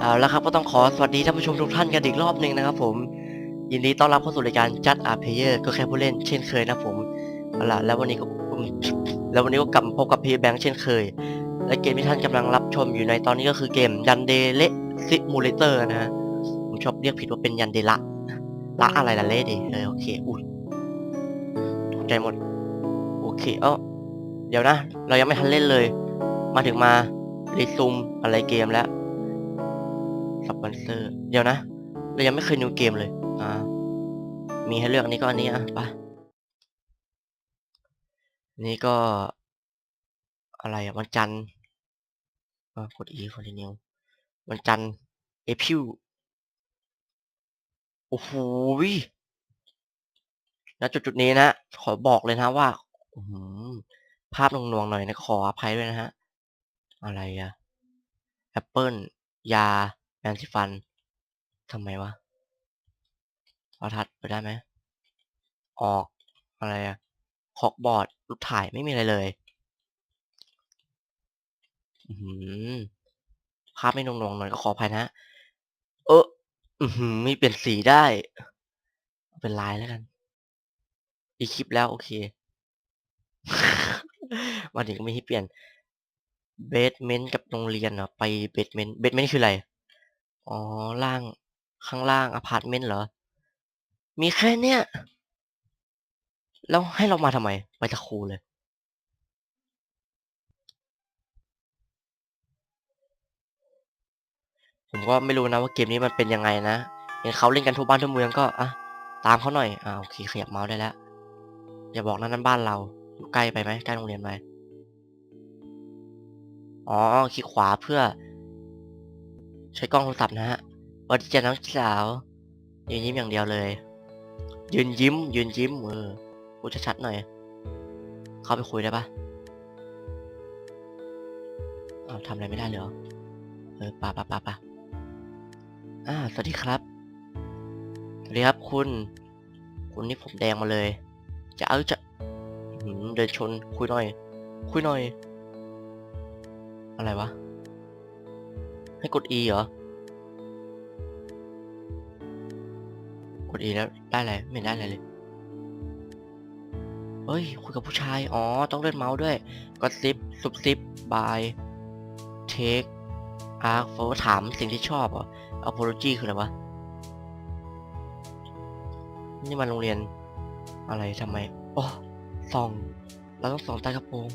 เอาละครับก็ต้องขอสวัสดีท่านผู้ชมทุกท่านกันอีกรอบหนึ่งนะครับผมยินดีต้อนรับเข้าสู่รายการ Just a Player ก็แค่ผู้เล่นเช่นเคยนะผมเอาละแล้ววันนี้ก็แล้ววันนี้ก็กลับพบกับพีแบงค์เช่นเคย และเกมที่ท่านกำลังรับชมอยู่ในตอนนี้ก็คือเกมยันเดเลซิมูเลเตอร์นะฮะผมชอบเรียกผิดว่าเป็นยันเดละละอะไรละเละดิเออโอเคอุ้ยตกใจหมดโอเคเอ้าเดี๋ยวนะ เรายังไม่ทันเล่นเลย มาถึงมารีซูมอะไรเกมแล้ว สปอนเซอร์ เดี๋ยวนะ เรายังไม่เคยดูเกมเลย อ่า มีให้เลือกอันนี้ก็อันนี้อะไปนี่ก็ อะไรอะวันจันทร์อ่ากด e continue วันจันทร์เอพิวโอ้โหยณจุดจุดนี้นะ ขอบอกเลยนะว่าภาพหน่วงๆหน่อยนะ ขออภัยด้วยนะฮะ อะไรอะแอปเปิลยา แปรงสีฟันทำไมวะเอาทัดไปได้ไหม ออกอะไรอะคอกบอร์ดรูปถ่ายไม่มีอะไรเลยอือหือภาพไม่นงๆหน่อยก็ขออภัยนะ เอออือหือมีเปลี่ยนสีได้ เป็นลายแล้วกัน อีกคลิปแล้วโอเควันนี้ก็ไม่ให้เปลี่ยนเบสเมนต์กับโรงเรียนเหรอไปเบสเมนต์เบสเมนต์คืออะไร อ๋อ ล่าง ข้างล่างอพาร์ตเมนต์เหรอ มีแค่เนี้ย แล้วให้เรามาทำไม ไปตะครูเลย ผมก็ไม่รู้นะว่าเกมนี้มันเป็นยังไงนะ เห็นเขาเล่นกันทั่วบ้านทั่วเมืองก็ อะ ตามเขาหน่อย อ่าโอเค ขยับเมาส์ได้แล้ว อย่าบอกนะนั่นบ้านเรา อยู่ใกล้ไปไหมใกล้โรงเรียนไหมอ๋อ คลิกขวาเพื่อ ใช้กล้องโทรศัพท์นะฮะวันที่จะน้องสาวยืนยิ้มอย่างเดียวเลย ยืนยิ้ม ยืนยิ้มเออพูดชัดๆหน่อย เข้าไปคุยได้ปะเอาทำอะไรไม่ได้เหรอเออปะปะปะปะอ่าสวัสดีครับสวัสดีครับคุณ คุณนี่ผมแดงมาเลย จะเอาจะเดินชนคุยหน่อย คุยหน่อย อะไรวะ ให้กด E เหรอ กด E แล้วได้อะไรไม่ได้อะไรเลย เฮ้ย คุยกับผู้ชาย อ๋อ ต้องเลื่อนเมาส์ด้วย ก็ซิปซุบซิปบายเทคอาร์โฟถามสิ่งที่ชอบเหรอ apology คืออะไรวะ นี่มันโรงเรียนอะไรทำไมอ๋อส่อง เราต้องส่องใต้กระโปรง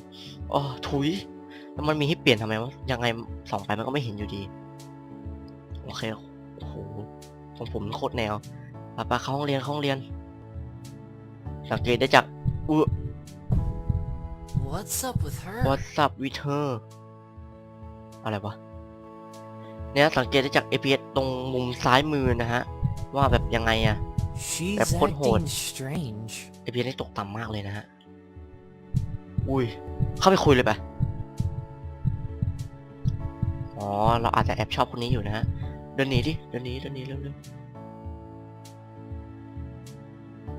อ๋อถุย แล้วมันมีให้เปลี่ยนทำไมวะยังไงส่องไปมันก็ไม่เห็นอยู่ดี โอเคโอ้โหของผมโคตรแนวปะปะเข้าห้องเรียนเข้าห้องเรียน สังเกตได้จากอุ้ What's up with her? What's up with her อะไรวะเนี่ยสังเกตได้จาก APS ตรงมุมซ้ายมือนะฮะ ว่าแบบยังไงอะ She's That phone hold. acting strange. APS นี่ตกต่ำมากเลยนะฮะ อุ้ย เข้าไปคุยเลยปะ อ๋อ เราอาจจะแอบชอบคนนี้อยู่นะฮะเดินหนีดิ เดินหนี เดินหนีเร็วเร็ว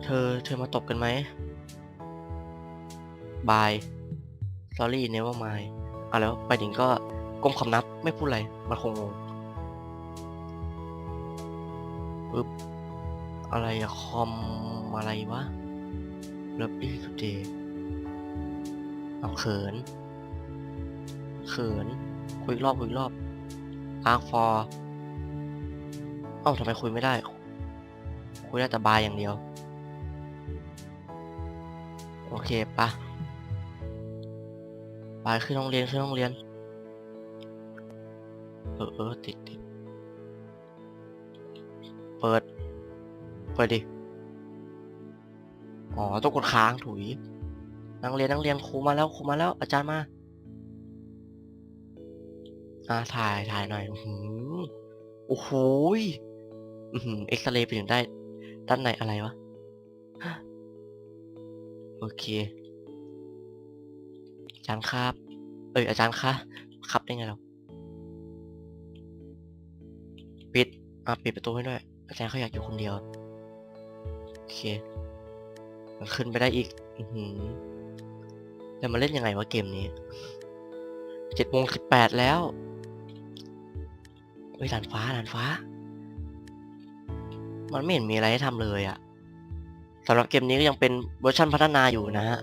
เธอ เธอมาตบกันไหมบาย sorry never mind อะแล้วไปถึงก็ก้มคำนับไม่พูดอะไร มันคงงงปึ๊บ อะไรอะคอมอะไรวะ lovely today เอาเขิน เขิน คุยรอบคุยอีกรอบ ask for เอ้าทำไมคุยไม่ได้ คุยได้แต่บายอย่างเดียว โอเคปะบายขึ้นโรงเรียนขึ้นโรงเรียน เออเออติดติดเปิด เปิดดิ อ๋อ ต้องกดค้างถุยนั่งเรียนนั่งเรียนครูมาแล้วครูมาแล้ว อาจารย์มา อ่าถ่ายถ่ายหน่อยอือหือโอ้โหอือหือเอ็กซเรย์ไปถึงได้ ด้านในอะไรวะ โอเค อาจารย์ครับ เอ้ยอาจารย์คะครับได้ไงเราปิด อะปิดประตูให้ด้วย อาจารย์เขาอยากอยู่คนเดียว โอเค มันขึ้นไปได้อีก อือหือแต่มาเล่นยังไงวะเกมนี้ เจ็ดโมงสิบแปดแล้ว เฮ้ยด่านฟ้าด่านฟ้า มันไม่เห็นมีอะไรให้ทำเลยอะสำหรับเกมนี้ก็ยังเป็นเวอร์ชันพัฒนาอยู่นะฮะ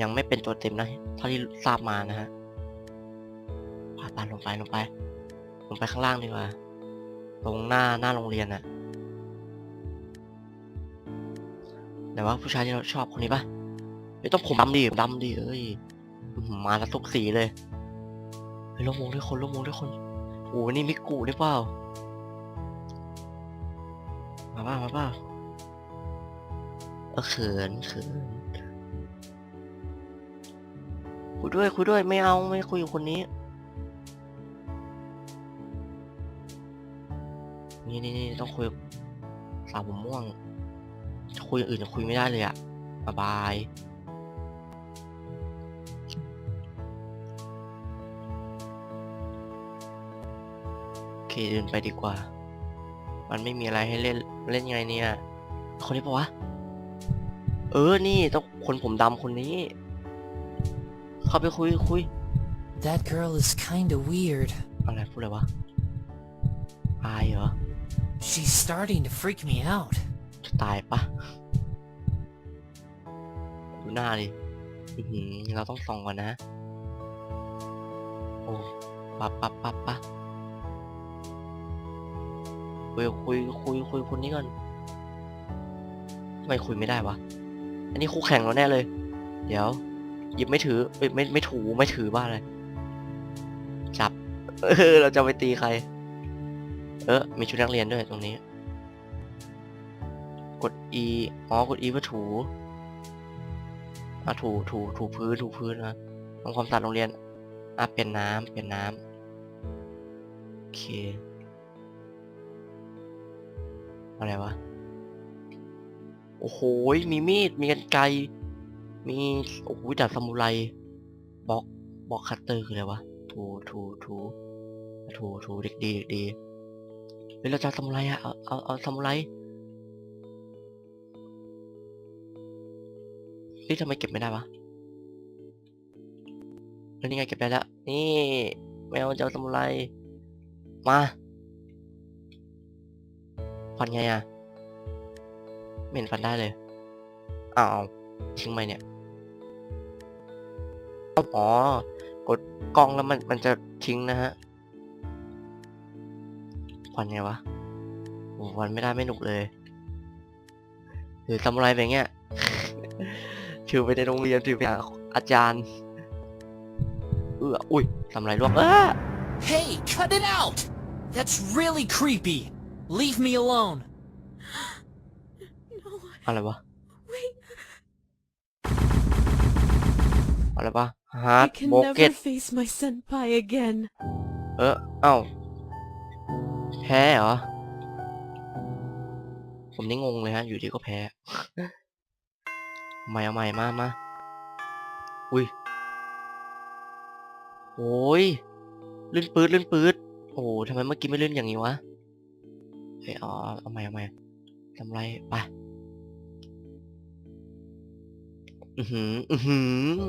ยังไม่เป็นตัวเต็มนะเท่าที่ทราบมานะฮะพาปานลงไปลงไป ลงไปข้างล่างดีกว่า ตรงหน้าหน้าโรงเรียนอะแต่ว่าผู้ชายที่เราชอบคนนี้ปะไม่ต้องผมดำดิดำดิเอ้ยมาแล้วทุกสีเลยเฮ้ยลงวงด้วยคนลงวงด้วยคน โอ้โหนี่มิกุหรือเปล่า มาบ้ามาบ้าเออเขินเขินคุยด้วยคุยด้วยไม่เอาไม่คุยกับคนนี้ นี่นี่นี่ต้องคุยสาวผมม่วง คุยอย่างอื่นจะคุยไม่ได้เลยอะบายบาย เคเดินไปดีกว่า มันไม่มีอะไรให้เล่นเล่นไงเนี่ย คนนี้ปะวะ เออ นี่ต้องคนผมดำคนนี้ เข้าไปคุยคุย That girl is kinda weird. อะไรพูดอะไรวะอายเหรอ She's starting to freak me out. จะตายปะดูหน้าดิอื้อหือเราต้องส่องก่อนนะ โอ้ปะปะปะปะ คุยคุยคุยคุยคนนี้ก่อนทำไมคุยไม่ได้วะ อันนี้คู่แข่งเราแน่เลย เดี๋ยว หยิบไม่ถือไม่ไม่ไม่ถูไม่ถือบ้าอะไรจับ เออ เราจะไปตีใคร เออ มีชุดนักเรียนด้วยตรงนี้ กด E อ๋อ กด E เพื่อถูอะถูถูถูพื้นถูพื้นนะทำความสะอาดโรงเรียน อะเปลี่ยนน้ำเปลี่ยนน้ำโอเค อะไรวะ โอ้โห มีมีด มีกันไกรมี โอ้โหดาบซามูไรบล็อกบล็อกคัตเตอร์คืออะไรวะ ถูถูถูถูถูเด็กดีเด็กดีเฮ้ยเราจะเอาซามูไรอะเอาเอาเอาซามูไรเฮ้ยทำไมเก็บไม่ได้วะแล้วนี่ไงเก็บได้แล้ว นี่แมวจะเอาซามูไรมา ฟันไงอะไม่เห็นฟันได้เลยอ้าวทิ้งไปเนี่ยอ๋อกดกล้องแล้วมันมันจะทิ้งนะฮะฟันไงวะโอ้ฟันไม่ได้ไม่หนุกเลย หรือทำอะไรไปเงี้ยถือไปในโรงเรียนถือไปหาอาจารย์ เอออุ้ยทำอะไรร่วงเออ Hey, cut it out! That's really creepy. Leave me alone. No, อะไรวะ wait. อะไรวะฮาร์ I ด can โบเก never ต face my senpai again. เออเอ้าแพ้เหรอ ผมนี่งงเลยฮะ อยู่ดีก็แพ้ เอาใหม่เอาใหม่มามาอุ้ยโอ้ยลื่นปืดลื่นปืดโอ้โหทำไมเมื่อกี้ไม่ลื่นอย่างนี้วะ เฮ้ยเอาเอาเอาใหม่เอาใหม่ทำไรไปอือหืออือหือ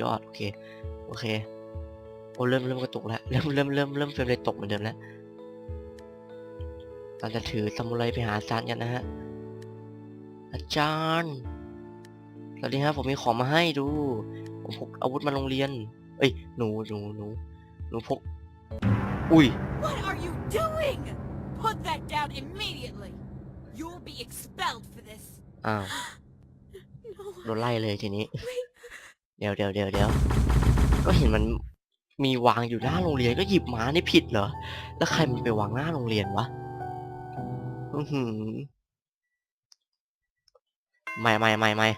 ยอดโอเคโอเคโอ้เริ่มเริ่มกระตุกแล้วเริ่มเริ่มเริ่มเริ่มเฟรมเรทตกเหมือนเดิมแล้วเราจะถือซามูไรไปหาอาจารย์กันนะฮะอาจารย์สวัสดีครับผมมีของมาให้ดู ผมพกอาวุธมาโรงเรียน เอ้ยหนูหนูหนูหนูพกอุ้ย What are you doing? Put that down immediately. You'll be expelled for this. อ้าว No, โดนไล่เลยทีนี้ เดี๋ยวเดี๋ยวเดี๋ยวเดี๋ยวก็เห็นมันมีวางอยู่หน้าโรงเรียนก็หยิบมานี่ผิดเหรอ แล้วใครมันไปวางหน้าโรงเรียนวะอือหือไม่ไม่ไม่ไม่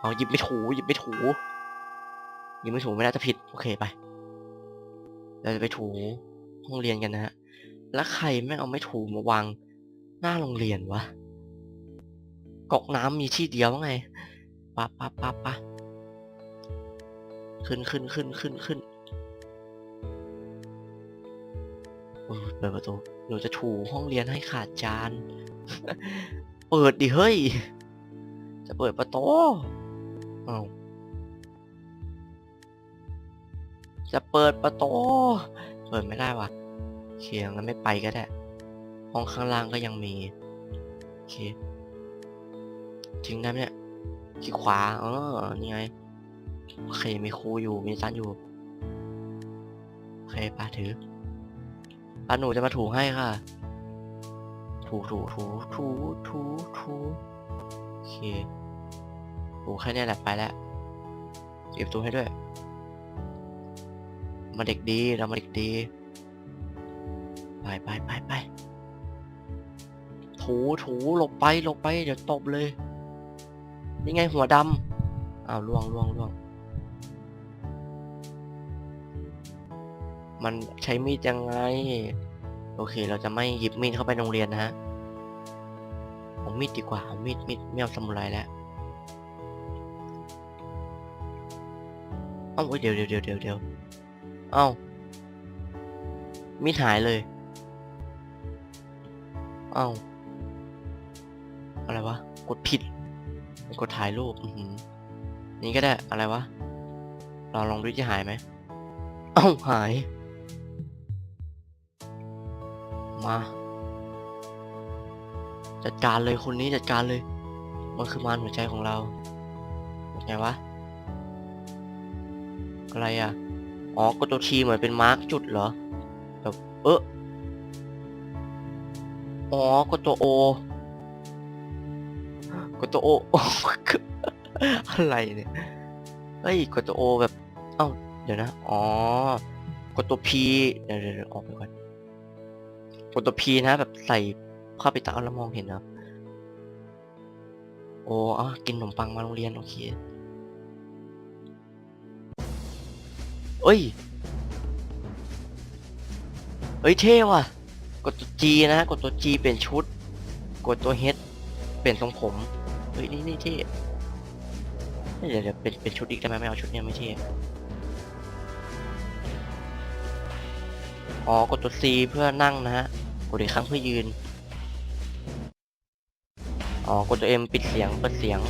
เอาหยิบไม่ถูหยิบไม่ถูหยิบไม่ถูไม่น่าจะผิด โอเคไป เราจะไปถูห้องเรียนกันนะฮะ แล้วใครแม่งเอาไม่ถูมาวางหน้าโรงเรียนวะกอกน้ำมีที่เดียวไงปะปะปะปะขึ้นขึ้นขึ้นขึ้นขึ้นโอ้ยเปิดประตูหนูจะถูห้องเรียนให้ขาดจาน เปิดดิเฮ้ย จะเปิดประตูอ้าวจะเปิดประตู เปิดไม่ได้วะ เคงั้นไม่ไปก็ได้ ห้องข้างล่างก็ยังมีโอเคทิ้งได้ไหมเนี่ยขี้ขวาเออนี่ไงโอเคมีครูอยู่มีซันอยู่โอเคป้าถือป้าหนูจะมาถูให้ค่ะ ถูถูถูถูถูถูโอเคถูแค่เนี้แหละไปแล้วเก็บตัวให้ด้วย มาเด็กดีเรามาเด็กดี ไปไปไปไปถูถูหลบไปหลบไป เดี๋ยวตบเลย นี่ไงหัวดำอ้าวล่วงล่วงล่วงมันใช้มีดยังไง โอเค เราจะไม่หยิบมีดเข้าไปโรงเรียนนะฮะเอามีดดีกว่าเอามีดมีดไม่เอาสมุไรแล้วเอ้าเดี๋ยวเดี๋ยวเดี๋ยวเดี๋ยวเดี๋ยวเอ้ามีดหายเลย เอ้าอะไรวะ กดผิด กดถ่ายรูปนี่ก็ได้ อะไรวะลองลองดูจะหายไหม เอ้า หาย มา จัดการเลยคนนี้จัดการเลย มันคือมารหัวใจของเรา ไงวะ อะไรอะ อ๋อกดตัวทีเหมือนเป็นมาร์กจุดเหรอ แบบ เออ อ๋อกดตัวโอกดตัวโออะไรเนี่ยเฮ้ยกดตัวโอแบบ เอ้า เดี๋ยวนะ อ๋อกดตัวพีเดี๋ยวเดี๋ยวออกไปก่อนกดตัวพีนะ แบบใส่เข้าไปตาแล้วมองเห็นนะโอ้อะกินขนมปังมาโรงเรียนโอเคเอ้ยเอ้ยเท่ว่ะ ดตัว G นะ กดตัว G เปลี่ยนชุด กดตัว H เปลี่ยนทรงผม เฮ้ย นี่นี่เท่เดี๋ยวเดี๋ยวเป็นเป็นชุดอีกได้ไหมไม่เอาชุดเนี้ยไม่เท่อ๋อ กดตัว C เพื่อนั่งนะฮะ กดอีกครั้งเพื่อยืน อ๋อ กดตัว M ปิดเสียง เปิดเสียง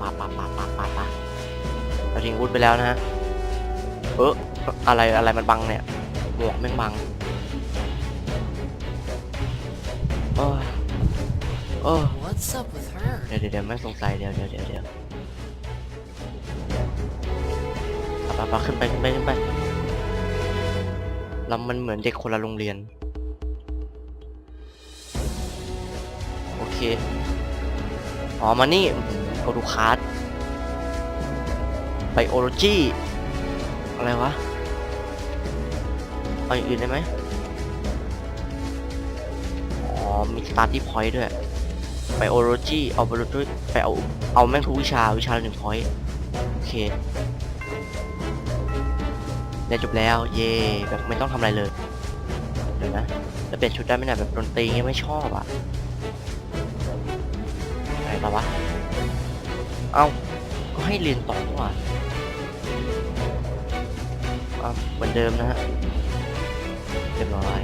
ปาปาปาปาปาปาเราทิ้งวุฒไปแล้วนะฮะ เออ อะไรอะไรมันบังเนี่ยหมวกแม่งบังเออเออ What's up with her? เดี๋ยวเดี๋ยวเดี๋ยวไม่สงสัยเดี๋ยวเดี๋ยวเดี๋ยวเดี๋ยวปะปะขึ้นไปขึ้นไปขึ้นไปเรามันเหมือนเด็กคนละโรงเรียน โอเค อ๋อ มานี่กดูคาร์ดไบโอโลจีอะไรวะ เอาอย่างอื่นได้ไหมอ๋อ มีสตาร์ที่พอยต์ด้วยไบโอโลจีเอาไบโอโลจีไปเอา เอาแม่งทุกวิชา วิชาหนึ่งพอยต์โอเคได้จบแล้ว เย่แบบไม่ต้องทำอะไรเลย เดี๋ยวนะจะเปลี่ยนชุดได้ไหมเนี่ยแบบดนตรีเงี้ยไม่ชอบอะอะไรต่อวะ เอ้า ก็ให้เรียนต่อว่ะเอาเหมือนเดิมนะฮะ เรียบร้อย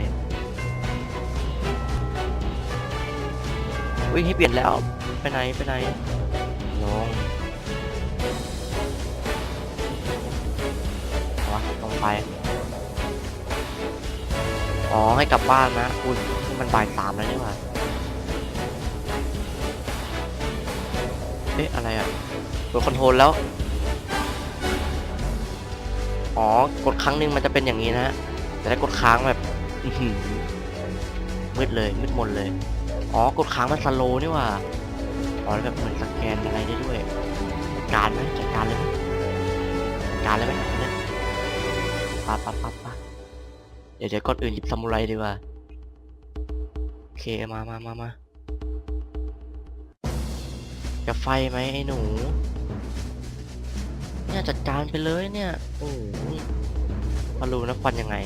อุ้ยให้เปลี่ยนแล้ว ไปไหน ไปไหน ลงวะลงไป อ๋อ ให้กลับบ้านนะ อุ้ยนี่มันบ่ายสามแล้วนี่หว่า เอ๊ะ อะไรอะกดคอนโทรลแล้ว อ๋อ กดครั้งหนึ่งมันจะเป็นอย่างนี้นะฮะแต่ถ้ากดค้างแบบ อื้อหือมืดเลยมืดมนเลย อ๋อกดค้างมันสโลว์นี่หว่าอ๋อแล้วแบบเหมือนสแกนอะไรได้ด้วยจัดการไหมจัดการเลยไหมจัดการเลยไหมเนี่ยปะปะปะปะเดี๋ยวเดี๋ยวก่อนอื่นหยิบซามูไรดีกว่าโอเคมามามามาจะไฟไหมไอ้หนู เนี่ยจัดการไปเลยเนี่ย โอ้โหมารู้นะควันยังไง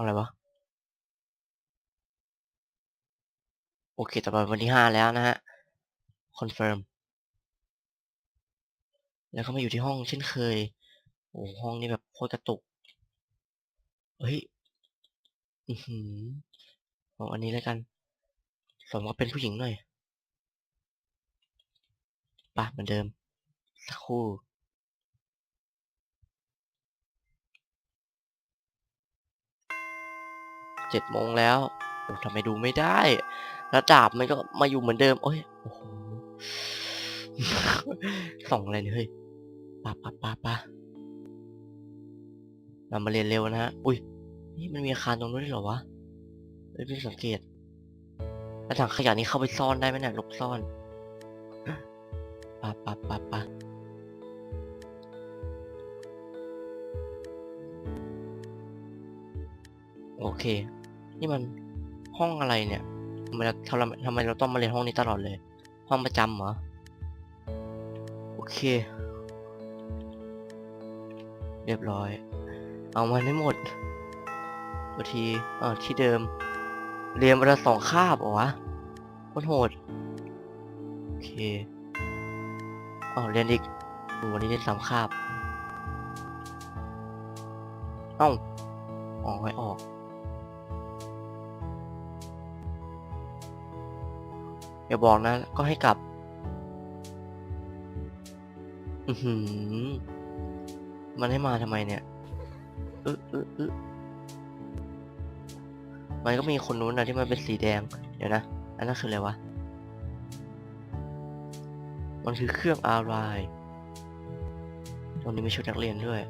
อะไรวะ โอเค ต่อไปวันที่ห้าแล้วนะฮะ คอนเฟิร์ม แล้วก็มาอยู่ที่ห้องเช่นเคย โอ้ห้องนี้แบบโคตรกระตุก เฮ้ย อือหือเอาอันนี้แล้วกัน สมว่าเป็นผู้หญิงหน่อยปะเหมือนเดิม สักครู่ เจ็ดโมงแล้วโอ้ทำไมดูไม่ได้ แล้วดาบมันก็มาอยู่เหมือนเดิม โอ้ยโอ้โหส่องอะไรเนี่ยเฮ้ยปะปะปะปะเรามาเรียนเร็วนะฮะ อุ้ย นี่มันมีอาคารตรงนู้นด้วยเหรอวะไม่ได้สังเกตแล้วถังขยะนี้เข้าไปซ่อนได้ไหมเนี่ยหลบซ่อนปะปะปะปะโอเค นี่มันห้องอะไรเนี่ยทำไมเราทำไมทำไมเราต้องมาเรียนห้องนี้ตลอดเลย ห้องประจำเหรอ โอเค เรียบร้อย เอามาให้หมดตัวทีเออที่เดิม เรียนวันละสองคาบเหรอวะโคตรโหด โอเคอ๋อเรียนอีกวันนี้เรียนสามคาบเอ้าอ๋อไม่ออก อย่าบอกนะ ก็ให้กลับ อือหือ มันให้มาทำไมเนี่ยอึอึอึมันก็มีคนนู้นนะที่มันเป็นสีแดง เดี๋ยวนะ อันนั้นคืออะไรวะ มันคือเครื่องอะไรตรงนี้มีชุดนักเรียนด้วย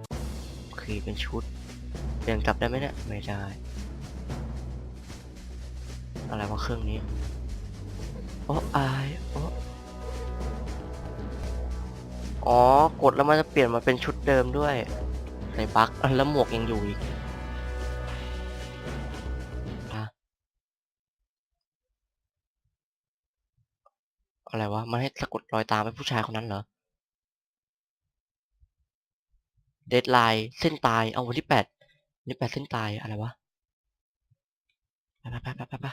โอเคเป็นชุดเปลี่ยนกลับได้ไหมเนี่ย ไม่ได้ อะไรวะเครื่องนี้ อ้อายโอ้อ๋อกดแล้วมันจะเปลี่ยนมาเป็นชุดเดิมด้วยใส่บั๊กแล้วหมวกยังอยู่อีกอะอะไรวะ มันให้สะกดรอยตามให้ผู้ชายคนนั้นเหรอ เดดไลน์เส้นตาย เอาวันที่แปดวันที่แปดเส้นตาย อะไรวะ ไปไปไปไปไป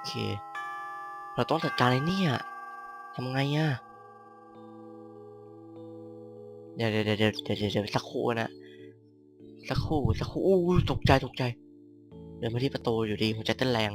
อเค เราต้องจัดการไอ้นี่อะทำไงอะเดี๋ยวเดี๋ยวเดี๋ยวเดี๋ยวเดี๋ยวเดี๋ยวเดี๋ยวสักครู่นะ สักครู่สักครู่อู้ตกใจตกใจ เดินมาที่ประตูอยู่ดีหัวใจเต้นแรง